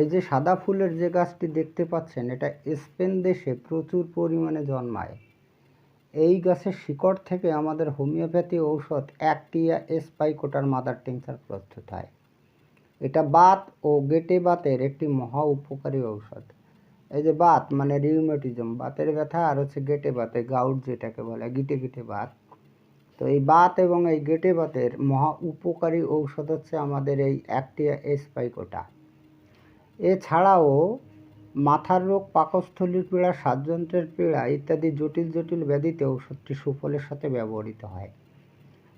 এই যে সাদা ফুলের যে গাছটি দেখতে পাচ্ছেন, এটা স্পেন দেশে প্রচুর পরিমাণে জন্মায়। এই গাছের শিকড় থেকে আমাদের হোমিওপ্যাথি ঔষধ অ্যাক্টিয়া স্পাইকোটার মাদার টিংচার প্রস্তুত হয়। এটা বাত ও গেটে বাতের একটি মহা উপকারী ঔষধ। এই যে বাত মানে রিউমেটিজম বাতের ব্যথা আর হচ্ছে গেটে বাতে, গাউট যেটাকে বলে, গিটে গিটে বাত। তো এই বাত এবং এই গেটে বাতের মহা উপকারী ঔষধ হচ্ছে আমাদের এই অ্যাক্টিয়া স্পাইকোটা। এছাড়াও মাথার রোগ পাকস্থলীর পীড়া শ্বাসযন্ত্রের পীড়া ইত্যাদি জটিল জটিল ব্যাধিতে ওষুধটি সুফলের সাথে ব্যবহৃত হয়।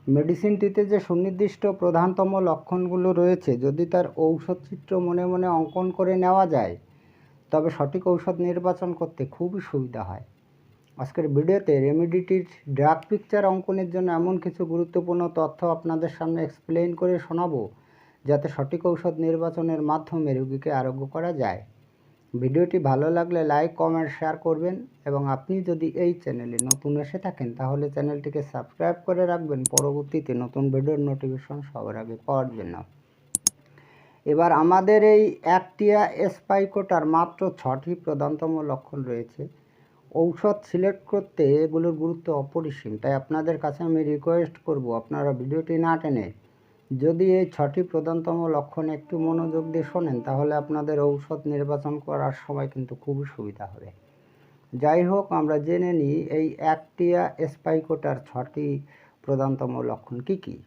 মেডিসিনটিতে যে সুনির্দিষ্ট প্রধানতম লক্ষণগুলো রয়েছে, যদি তার ঔষধ চিত্র মনে মনে অঙ্কন করে নেওয়া যায়, তবে সঠিক ঔষধ নির্বাচন করতে খুবই সুবিধা হয়। আজকের ভিডিওতে রেমিডিটির ড্রাগ পিকচার অঙ্কনের জন্য এমন কিছু গুরুত্বপূর্ণ তথ্য আপনাদের সামনে এক্সপ্লেইন করে শোনাবো। যাতে সঠিক ঔষধ নির্বাচনের মাধ্যমে রোগীকে আরোগ্য করা যায়। ভিডিওটি ভালো লাগলে লাইক, কমেন্ট, শেয়ার করবেন এবং আপনি যদি এই চ্যানেলে নতুন এসে থাকেন, তাহলে চ্যানেলটিকে সাবস্ক্রাইব করে রাখবেন। পরবর্তীতে নতুন ভিডিওর নোটিফিকেশন সবার আগে পাওয়ার জন্য। এবার আমাদের এই অ্যাক্টিয়া স্পাইকোটার মাত্র ছটি প্রধানতম লক্ষণ রয়েছে। ঔষধ সিলেক্ট করতে এগুলোর গুরুত্ব অপরিসীম। তাই আপনাদের কাছে আমি রিকোয়েস্ট করব, আপনারা ভিডিওটি না টেনে যদি এই ছটি প্রধানতম লক্ষণ একটু মনোযোগ দিয়ে শোনেন, তাহলে আপনাদের ঔষধ নির্বাচন করার সময় কিন্তু খুবই সুবিধা হবে। যাই হোক, আমরা জেনে নিই এই অ্যাক্টিয়া স্পাইকোটার ছটি প্রধানতম লক্ষণ কি কি?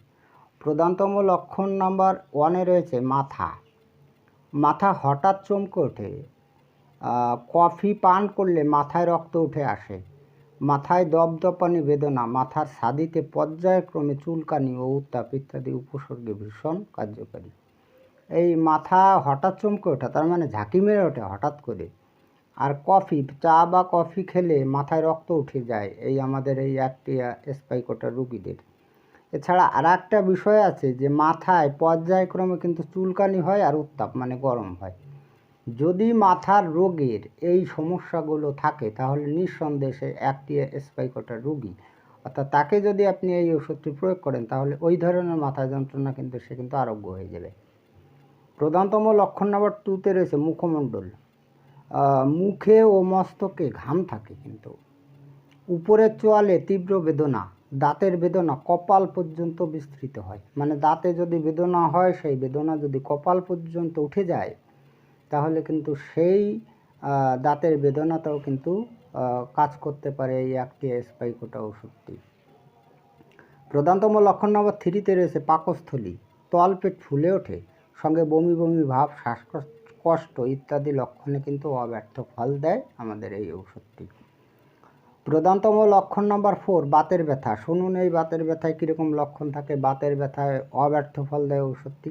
প্রধানতম লক্ষণ নাম্বার ওয়ানে রয়েছে মাথা। মাথা হঠাৎ চমকে ওঠে। কফি পান করলে মাথায় রক্ত উঠে আসে। মাথায় দপদপানি বেদনা মাথার ছাদিতে পর্যায়ক্রমে চুলকানি ও উত্তাপ ইত্যাদি উপসর্গে ভীষণ কার্যকারী। এই মাথা হঠাৎ চমকে ওঠা, তার মানে ঝাঁকি মেরে ওঠে হঠাৎ করে। আর কফি, চা বা কফি খেলে মাথায় রক্ত উঠে যায়, এই আমাদের এই অ্যাক্টিয়া স্পাইকোটা রুগীদের। এছাড়া আর একটা বিষয় আছে যে, মাথায় পর্যায়ক্রমে কিন্তু চুলকানি হয় আর উত্তাপ মানে গরম হয়। যদি মাথার রোগের এই সমস্যাগুলো থাকে, তাহলে নিঃসন্দেহে একটি স্পাইকোটার রোগী। অর্থাৎ তাকে যদি আপনি এই ওষুধটি প্রয়োগ করেন, তাহলে ওই ধরনের মাথা যন্ত্রণা কিন্তু সে কিন্তু আরোগ্য হয়ে যাবে। প্রধানতম লক্ষণ নাম্বার টুতে রয়েছে মুখমণ্ডল। মুখে ও মস্তকে ঘাম থাকে কিন্তু। উপরের চোয়ালে তীব্র বেদনা, দাঁতের বেদনা কপাল পর্যন্ত বিস্তৃত হয়। মানে দাঁতে যদি বেদনা হয়, সেই বেদনা যদি কপাল পর্যন্ত উঠে যায় তাহলে কিন্তু সেই দাঁতের বেদনাটাও কিন্তু কাজ করতে পারে এই একটি স্পাইকোটা ওষুধটি। প্রধানতম লক্ষণ নম্বর থ্রিতে রয়েছে পাকস্থলী। তলপেট ফুলে ওঠে, সঙ্গে বমি বমি ভাব, শ্বাসকষ্ট ইত্যাদি লক্ষণে কিন্তু অব্যর্থ ফল দেয় আমাদের এই ওষুধটি প্রধানতম লক্ষণ নম্বর ফোর, বাতের ব্যথা। শুনুন, এই বাতের ব্যথায় কীরকম লক্ষণ থাকে? বাতের ব্যথায় অব্যর্থ ফল দেয় ওষুধটি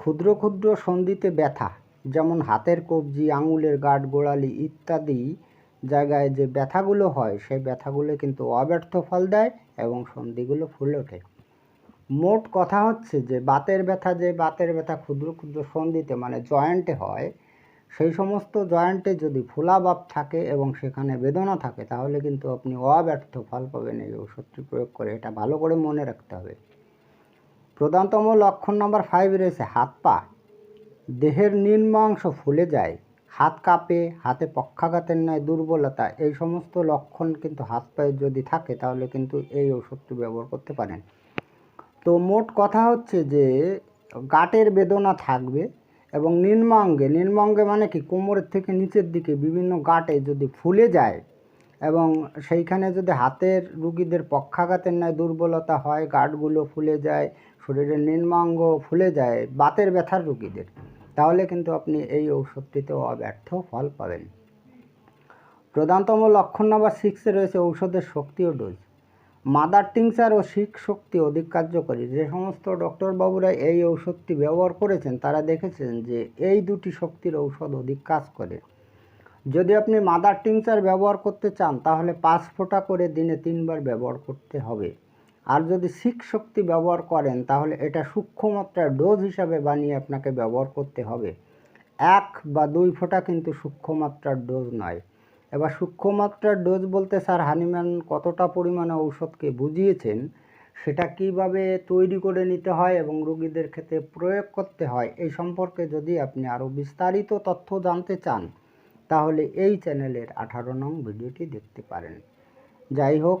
ক্ষুদ্র ক্ষুদ্র সন্ধিতে ব্যথা যেমন হাতের কবজি, আঙুলের গাঁট, গোড়ালি ইত্যাদি জায়গায় যে ব্যথাগুলো হয়, সেই ব্যথাগুলো কিন্তু অব্যর্থ ফল দেয় এবং সন্ধিগুলো ফুলে ওঠে। মোট কথা হচ্ছে যে, বাতের ব্যথা যে বাতের ব্যথা ক্ষুদ্র ক্ষুদ্র সন্ধিতে মানে জয়েন্টে হয়, সেই সমস্ত জয়েন্টে যদি ফোলাভাব থাকে এবং সেখানে বেদনা থাকে, তাহলে কিন্তু আপনি অব্যর্থ ফল পাবেন এই ওষুধটি প্রয়োগ করে। এটা ভালো করে মনে রাখতে হবে। প্রধানতম লক্ষণ নম্বর ফাইভ রয়েছে হাত পা। দেহের নিম্নাংশ ফুলে যায়, হাত কাঁপে, হাতে পক্ষাঘাতের ন্যায় দুর্বলতা, এই সমস্ত লক্ষণ কিন্তু হাত পায়ে যদি থাকে তাহলে কিন্তু এই ওষুধটি ব্যবহার করতে পারেন। তো মোট কথা হচ্ছে যে, গাঁটের বেদনা থাকবে এবং নিম্নাঙ্গে নিম্নাঙ্গে মানে কি? কোমরের থেকে নিচের দিকে বিভিন্ন গাটে যদি ফুলে যায় এবং সেইখানে যদি হাতের রুগীদের পক্ষাঘাতের ন্যায় দুর্বলতা হয়, গাঁটগুলো ফুলে যায়, শরীরের নিম্নাঙ্গ ফুলে যায়, বাতের ব্যথার রুগীদের। তাহলে কিন্তু আপনি এই ঔষধটিতেও অব্যর্থ ফল পাবেন। প্রধানতম লক্ষণ নাম্বার সিক্সে রয়েছে ঔষধের শক্তি ও ডোজ। মাদার টিংচার ও শিখ শক্তি অধিক কার্যকরী। যে সমস্ত ডক্টরবাবুরা এই ঔষধটি ব্যবহার করেছেন, তারা দেখেছেন যে এই দুটি শক্তির ঔষধ অধিক কাজ করে। যদি আপনি মাদার টিংচার ব্যবহার করতে চান, তাহলে পাঁচ ফোঁটা করে দিনে তিনবার ব্যবহার করতে হবে। আর যদি শিখ শক্তি ব্যবহার করেন, তাহলে এটা সূক্ষ্ম মাত্রার ডোজ হিসাবে বানিয়ে আপনাকে ব্যবহার করতে হবে। এক বা দুই ফোঁটা কিন্তু সূক্ষ্ম মাত্রার ডোজ নয়। এবার সূক্ষ্ম মাত্রার ডোজ বলতে স্যার হানিম্যান কতটা পরিমাণে ঔষধকে বুঝিয়েছেন, সেটা কীভাবে তৈরি করে নিতে হয় এবং রোগীদের ক্ষেত্রে প্রয়োগ করতে হয়, এই সম্পর্কে যদি আপনি আরও বিস্তারিত তথ্য জানতে চান, তাহলে এই চ্যানেলের আঠারো নং ভিডিওটি দেখতে পারেন। যাই হোক